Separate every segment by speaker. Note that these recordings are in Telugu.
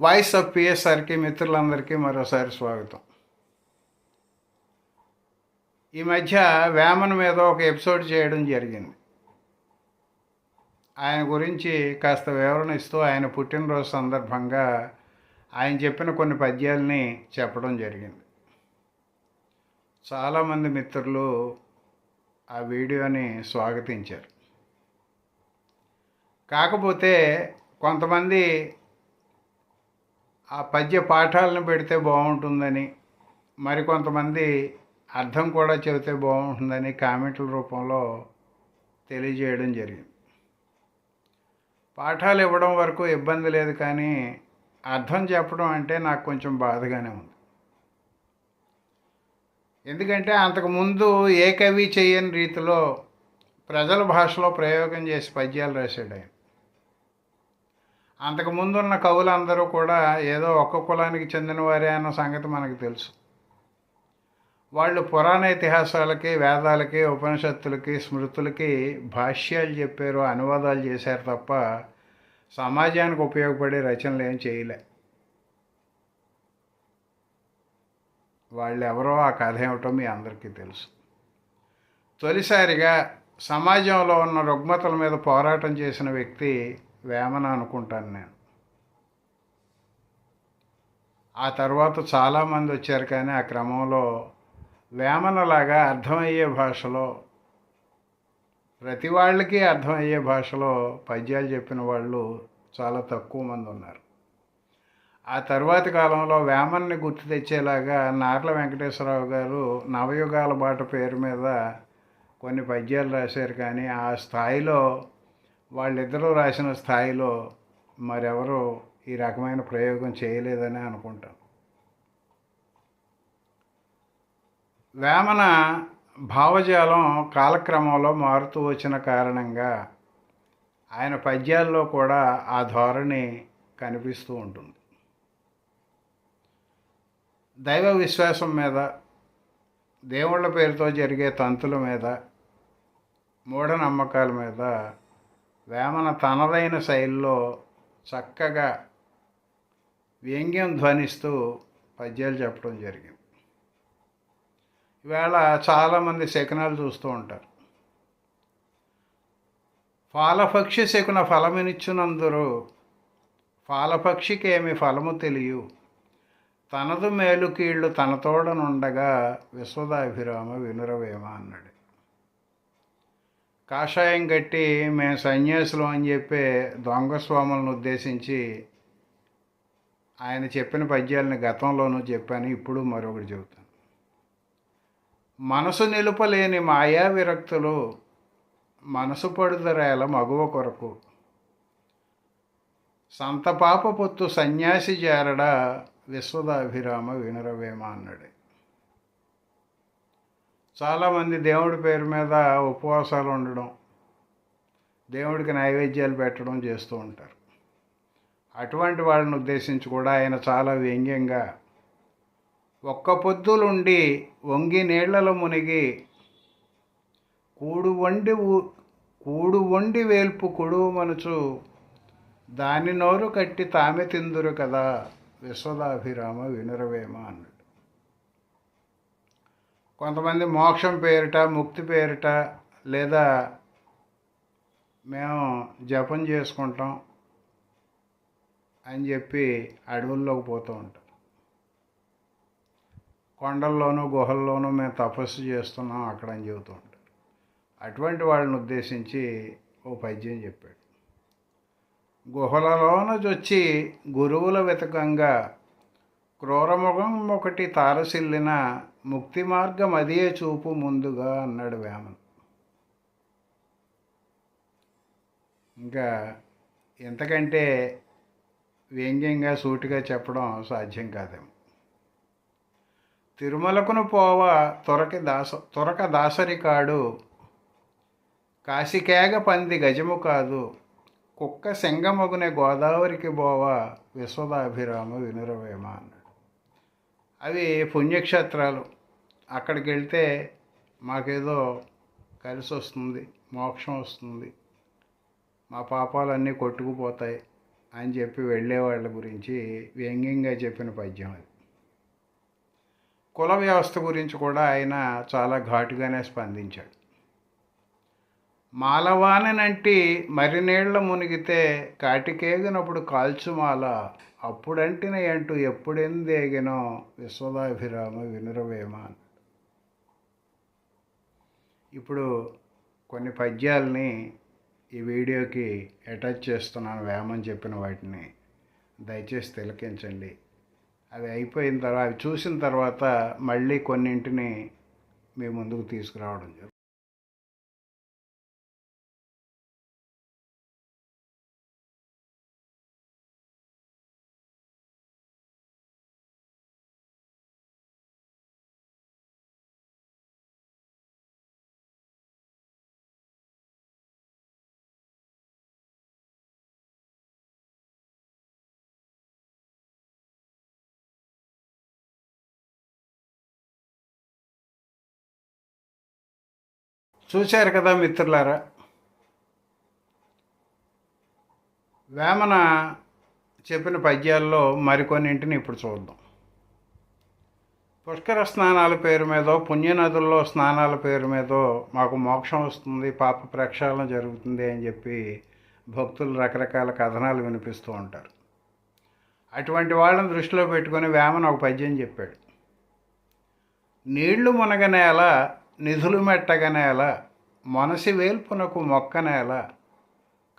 Speaker 1: వాయిస్ ఆఫ్ పిఎస్ఆర్కి మిత్రులందరికీ మరోసారి స్వాగతం. ఈ మధ్య వేమన మీద ఒక ఎపిసోడ్ చేయడం జరిగింది. ఆయన గురించి కాస్త వివరణ ఇస్తూ ఆయన పుట్టినరోజు సందర్భంగా ఆయన చెప్పిన కొన్ని పద్యాలని చెప్పడం జరిగింది. చాలామంది మిత్రులు ఆ వీడియోని స్వాగతించారు. కాకపోతే కొంతమంది ఆ పద్య పాఠాలను పెడితే బాగుంటుందని మరికొంతమంది అర్థం కూడా చెబితే బాగుంటుందని కామెంట్ల రూపంలో తెలియజేయడం జరిగింది. పాఠాలు ఇవ్వడం వరకు ఇబ్బంది లేదు కానీ అర్థం చెప్పడం అంటే నాకు కొంచెం బాధగానే ఉంది. ఎందుకంటే అంతకుముందు ఏ కవి చేయని రీతిలో ప్రజల భాషలో ప్రయోగం చేసి పద్యాలు రాశాడు ఆయన. అంతకుముందు ఉన్న కవులందరూ కూడా ఏదో ఒక్క కులానికి చెందిన వారే అన్న సంగతి మనకు తెలుసు. వాళ్ళు పురాణ ఇతిహాసాలకి వేదాలకి ఉపనిషత్తులకి స్మృతులకి భాష్యాలు చెప్పారు అనువాదాలు చేశారు తప్ప సమాజానికి ఉపయోగపడే రచనలు ఏం చేయలే. వాళ్ళు ఎవరో ఆ కథ ఏమిటో మీ అందరికీ తెలుసు. తొలిసారిగా సమాజంలో ఉన్న రుగ్మతల మీద పోరాటం చేసిన వ్యక్తి వేమన అనుకుంటాను నేను. ఆ తర్వాత చాలామంది వచ్చారు కానీ ఆ క్రమంలో వేమనలాగా అర్థమయ్యే భాషలో ప్రతి వాళ్ళకి అర్థమయ్యే భాషలో పద్యాలు చెప్పిన వాళ్ళు చాలా తక్కువ మంది ఉన్నారు. ఆ తర్వాతి కాలంలో వేమన్ని గుర్తు తెచ్చేలాగా నార్ల వెంకటేశ్వరరావు గారు నవయుగాల బాట పేరు మీద కొన్ని పద్యాలు రాశారు కానీ ఆ స్థాయిలో వాళ్ళిద్దరూ రాసిన స్థాయిలో మరెవరు ఈ రకమైన ప్రయోగం చేయలేదని అనుకుంటాను వేమన భావజాలం కాలక్రమంలో మారుతూ వచ్చిన కారణంగా ఆయన పద్యాల్లో కూడా ఆ ధోరణి కనిపిస్తూ ఉంటుంది. దైవ విశ్వాసం మీద దేవుళ్ళ పేరుతో జరిగే తంతుల మీద మూఢనమ్మకాల మీద వేమన తనదైన శైలిలో చక్కగా వ్యంగ్యం ధ్వనిస్తూ పద్యాలు చెప్పడం జరిగింది. ఈవేళ చాలామంది శకునాలు చూస్తూ ఉంటారు. ఫాలపక్షి శకున ఫలమినిచ్చునందురు ఫాలపక్షికి ఏమి ఫలము తెలియు. తనదు మేలు కీళ్ళు తనతోడనుండగా విశ్వదాభిరామ వినురవేమ అన్నాడు. కాషాయం కట్టి మేము సన్యాసులు అని చెప్పి దొంగ స్వాములను ఉద్దేశించి ఆయన చెప్పిన పద్యాలను గతంలోనూ చెప్పాను ఇప్పుడు మరొకటి చెబుతాను. మనసు నిలుపలేని మాయా విరక్తులు మనసు పడుదరేల మగువ కొరకు. సంత పాప పొత్తు సన్యాసి జారడ విశ్వదాభిరామ వినురవేమ అన్నాడు. చాలామంది దేవుడి పేరు మీద ఉపవాసాలు ఉండడం దేవుడికి నైవేద్యాలు పెట్టడం చేస్తూ ఉంటారు. అటువంటి వాళ్ళని ఉద్దేశించి కూడా ఆయన చాలా వ్యంగ్యంగా ఒక్క పొద్దులుండి వంగి నీళ్ళలో మునిగి కూడు వండి ఊ- కూడు వండి వేల్పు కొడువు మనుచు దాని నోరు కట్టి తామె తిందురు కదా విశ్వదాభిరామ వినురవేమ అన్నాడు. కొంతమంది మోక్షం పేరిట ముక్తి పేరిట లేదా మేము జపం చేసుకుంటాం అని చెప్పి అడవుల్లోకి పోతూ ఉంటాం. కొండల్లోనూ గుహల్లోనూ మేము తపస్సు చేస్తున్నాం అక్కడ అని చెబుతూ ఉంటాం. అటువంటి వాళ్ళని ఉద్దేశించి ఓ పద్యం చెప్పాడు. గుహలలోనొచ్చి గురువుల వెతకంగా క్రూరముఖం ఒకటి తారసిల్లిన ముక్తి మార్గం అదే చూపు ముందుగా అన్నాడు వేమన్. ఇంకా ఎంతకంటే వ్యంగ్యంగా సూటిగా చెప్పడం సాధ్యం కాదేమో. తిరుమలకును పోవ తొరకి దాస తొరక దాసరి కాడు. కాశికేగ పంది గజము కాదు. కుక్క సింగమగునే గోదావరికి బోవ విశ్వదాభిరామ వినురవేమ అన్నాడు. అవి పుణ్యక్షేత్రాలు. అక్కడికి వెళ్తే మాకేదో కలిసి వస్తుంది మోక్షం వస్తుంది. మా పాపాలన్నీ కొట్టుకుపోతాయి అని చెప్పి వెళ్ళేవాళ్ళ గురించి వ్యంగ్యంగా చెప్పిన పద్యం అది. కుల వ్యవస్థ గురించి కూడా ఆయన చాలా ఘాటుగానే స్పందించాడు. మాలవాననంటి మరినేళ్ళ మునిగితే కాటికేగినప్పుడు కాల్చుమాల అప్పుడంటిన అంటూ ఎప్పుడెందేగినో విశ్వదాభిరామ వినురవేమ ఇప్పుడు కొన్ని పద్యాల్ని ఈ వీడియోకి అటాచ్ చేస్తున్నాను వేమని చెప్పిన వాటిని. దయచేసి తిలకించండి. అవి అయిపోయిన తర్వాత అవి చూసిన తర్వాత మళ్ళీ కొన్నింటిని మీ ముందుకు తీసుకురావడం జరుగుతుంది చూశారు కదా మిత్రులారా? వేమన చెప్పిన పద్యాల్లో మరికొన్నింటిని ఇప్పుడు చూద్దాం. పుష్కర స్నానాల పేరు మీదో పుణ్యనదుల్లో స్నానాల పేరు మీదో మాకు మోక్షం వస్తుంది పాప ప్రక్షాళన జరుగుతుంది అని చెప్పి భక్తులు రకరకాల కథనాలు వినిపిస్తూ ఉంటారు. అటువంటి వాళ్ళని దృష్టిలో పెట్టుకొని వేమన ఒక పద్యం చెప్పాడు. నీళ్ళు మునగనేలా నిధులు మెట్టగనేల మనసి వేల్పునకు మొక్కనేల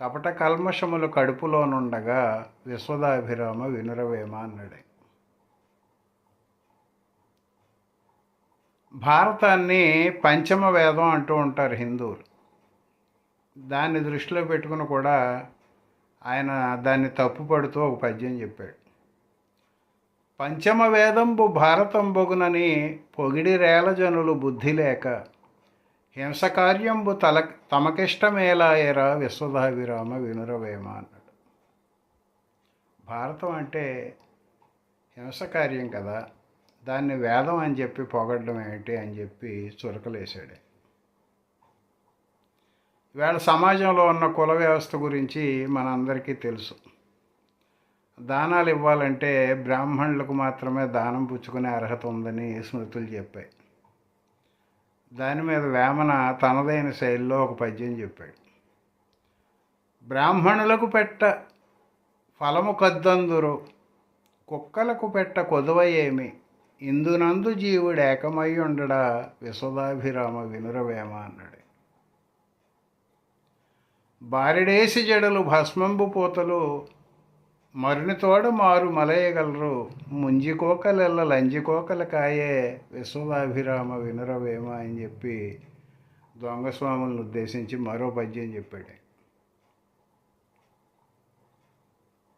Speaker 1: కపట కల్మషములు కడుపులోనుండగా విశ్వదాభిరామ వినురవేమ అన్నాడు. భారతాన్ని పంచమ వేదం అంటూ ఉంటారు హిందువులు. దాన్ని దృష్టిలో పెట్టుకుని కూడా ఆయన దాన్ని తప్పుపడుతూ ఒక పద్యం చెప్పాడు. పంచమ వేదంబు భారతంబొగునని పొగిడి రేలజనులు బుద్ధి లేక హింసకార్యంబు తల తమకిష్టమేలాయరా విశ్వధావిరామ వినురవేమ అన్నాడు. భారతం అంటే హింసకార్యం కదా దాన్ని వేదం అని చెప్పి పొగడడం ఏంటి అని చెప్పి చురకలేశాడే. ఇవాళ సమాజంలో ఉన్న కుల వ్యవస్థ గురించి మనందరికీ తెలుసు. దానాలు ఇవ్వాలంటే బ్రాహ్మణులకు మాత్రమే దానం పుచ్చుకునే అర్హత ఉందని స్మృతులు చెప్పాయి. దాని మీద వేమన తనదైన శైలిలో ఒక పద్యం చెప్పాడు. బ్రాహ్మణులకు పెట్ట ఫలము కద్దందురు కుక్కలకు పెట్ట కొదువ ఏమి? ఇందునందు జీవుడు ఏకమై ఉండడా? విశదాభిరామ వినురవేమ అన్నాడు. బారిడేసి జడలు భస్మంబు పోతలు మరునితోడ మారు మలయగలరు. ముంజికోకలెల్ల లంజికోకల కాయే విశ్వదాభిరామ వినురవేమ అని చెప్పి దొంగస్వాములను ఉద్దేశించి మరో పద్యం చెప్పాడు.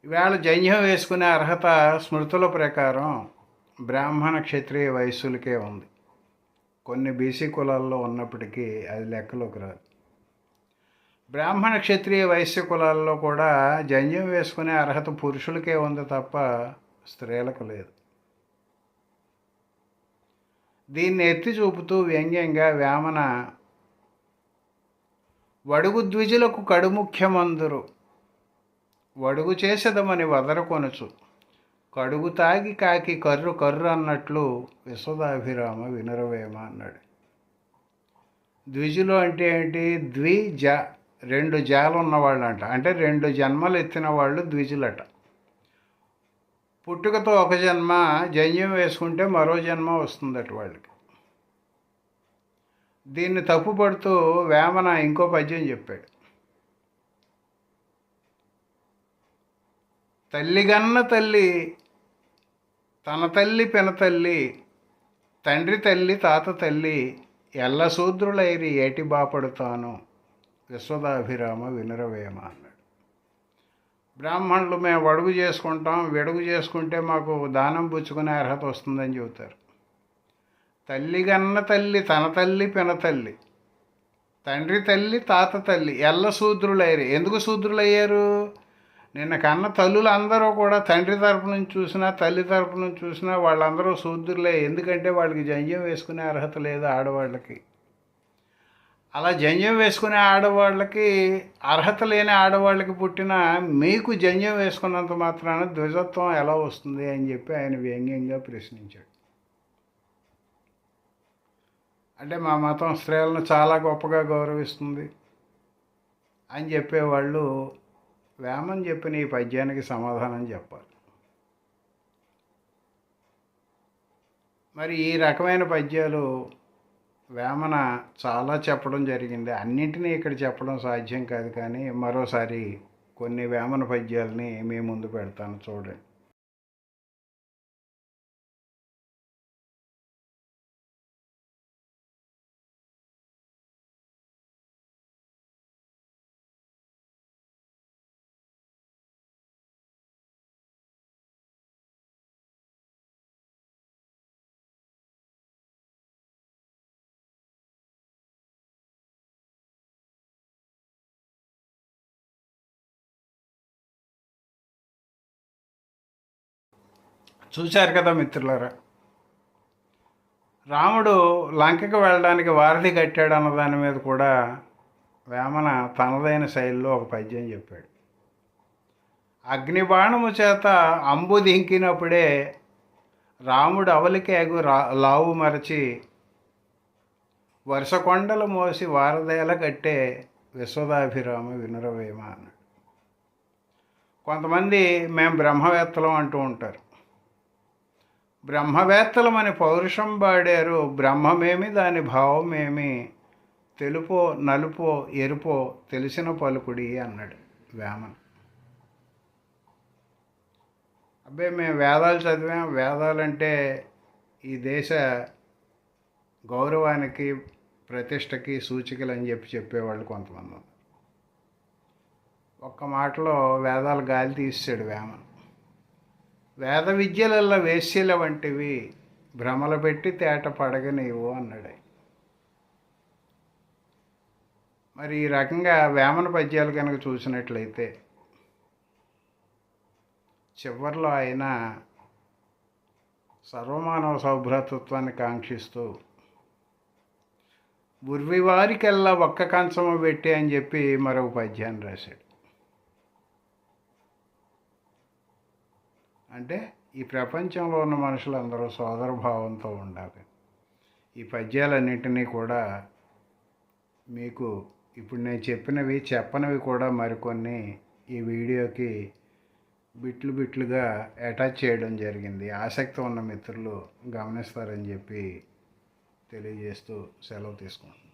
Speaker 1: ఇవాళ జైన్యం వేసుకునే అర్హత స్మృతుల ప్రకారం బ్రాహ్మణ క్షత్రియ వయస్సులకే ఉంది. కొన్ని బీసీ కులాల్లో ఉన్నప్పటికీ అది లెక్కలోకి రాదు. బ్రాహ్మణ క్షత్రియ వైశ్య కులాల్లో కూడా జంజం వేసుకునే అర్హత పురుషులకే ఉంది తప్ప స్త్రీలకు లేదు. దీన్ని ఎత్తి చూపుతూ వ్యంగ్యంగా వేమన వడుగు ద్విజులకు కడుముఖ్యమందురు వడుగు చేసేదమని వదరకొనుచు కడుగు తాగి కాకి కర్రు కర్రు అన్నట్లు విశ్వదాభిరామ వినరవేమ అన్నాడు. ద్విజులు అంటే ఏంటి? ద్విజ. రెండు జాలు ఉన్నవాళ్ళు అంట అంటే రెండు జన్మలు ఎత్తిన వాళ్ళు ద్విజులట. పుట్టుకతో ఒక జన్మ జన్యం వేసుకుంటే మరో జన్మ వస్తుందట వాళ్ళకి. దీన్ని తప్పుపడుతూ వేమన ఇంకో పద్యం చెప్పాడు. తల్లిగన్న తల్లి తన తల్లి పినతల్లి తండ్రి తల్లి తాత తల్లి ఎల్ల శూద్రులైరి ఏటి బాపడుతాను? విశ్వదాభిరామ వినరవేమ అన్నాడు. బ్రాహ్మణులు మేము అడుగు చేసుకుంటాం వెడుగు చేసుకుంటే మాకు దానం పుచ్చుకునే అర్హత వస్తుందని చెబుతారు. తల్లిగన్న తల్లి తన తల్లి పినతల్లి తండ్రి తల్లి తాత తల్లి ఎల్ల శూద్రులయ్యారు ఎందుకు శూద్రులయ్యారు? నిన్న కన్న తల్లులు అందరూ కూడా తండ్రి తరపు నుంచి చూసినా తల్లి తరపు నుంచి చూసినా వాళ్ళందరూ శూద్రులే. ఎందుకంటే వాళ్ళకి జంజం వేసుకునే అర్హత లేదు ఆడవాళ్ళకి. అలా జంజం వేసుకునే ఆడవాళ్ళకి అర్హత లేని ఆడవాళ్ళకి పుట్టిన మీకు జంజం వేసుకున్నంత మాత్రాన ద్విజత్వం ఎలా వస్తుంది అని చెప్పి ఆయన వ్యంగ్యంగా ప్రశ్నించాడు. అంటే మా మతం స్త్రీలను చాలా గొప్పగా గౌరవిస్తుంది అని చెప్పేవాళ్ళు వేమని చెప్పిన ఈ పద్యానికి సమాధానం చెప్పాలి. మరి ఈ రకమైన పద్యాలు వేమన చాలా చెప్పడం జరిగింది. అన్నింటినీ ఇక్కడ చెప్పడం సాధ్యం కాదు కానీ మరోసారి కొన్ని వేమన పద్యాలని మీ ముందు పెడతాను చూడండి. చూశారు కదా మిత్రులారా? రాముడు లంకకు వెళ్ళడానికి వారధి కట్టాడు అన్న దాని మీద కూడా వేమన తనదైన శైలిలో ఒక పద్యం చెప్పాడు. అగ్నిబాణము చేత అంబు దింకినప్పుడే రాముడు అవలికేగు రా లావు మరచి వరుస కొండలు మోసి వారధేల కట్టే విశ్వదాభిరామ వినురవేమ అన్నాడు. కొంతమంది మేము బ్రహ్మవేత్తలం అంటూ ఉంటారు. బ్రహ్మవేత్తలమని పౌరుషం పాడారు. బ్రహ్మమేమి దాని భావమేమి? తెలుపో నలుపో ఎరుపో తెలిసిన పలుకుడి అన్నాడు వేమన్. అబ్బే మేము వేదాలు చదివాం. వేదాలంటే ఈ దేశ గౌరవానికి ప్రతిష్టకి సూచికలు అని చెప్పి చెప్పేవాళ్ళు కొంతమంది. ఒక్క మాటలో వేదాలు గాలి తీసాడు వేమన్. వేద విద్యలల్లో వేశ్యల వంటివి భ్రమలు పెట్టి తేట పడగనివ్వు అన్నాడు మరి ఈ రకంగా వేమన పద్యాలు కనుక చూసినట్లయితే చివరిలో ఆయన సర్వమానవ సౌభ్రతత్వాన్ని కాంక్షిస్తూ ఉర్వివారికెల్లా ఒక్క కంచము పెట్టి అని చెప్పి మరొక పద్యాన్ని రాశాడు. అంటే ఈ ప్రపంచంలో ఉన్న మనుషులందరూ సోదరభావంతో ఉండాలి. ఈ పద్యాలన్నింటినీ కూడా మీకు ఇప్పుడు నేను చెప్పినవి చెప్పనివి కూడా మరికొన్ని ఈ వీడియోకి బిట్లు బిట్లుగా అటాచ్ చేయడం జరిగింది. ఆసక్తి ఉన్న మిత్రులు గమనిస్తారని చెప్పి తెలియజేస్తూ సెలవు తీసుకుంటున్నాను.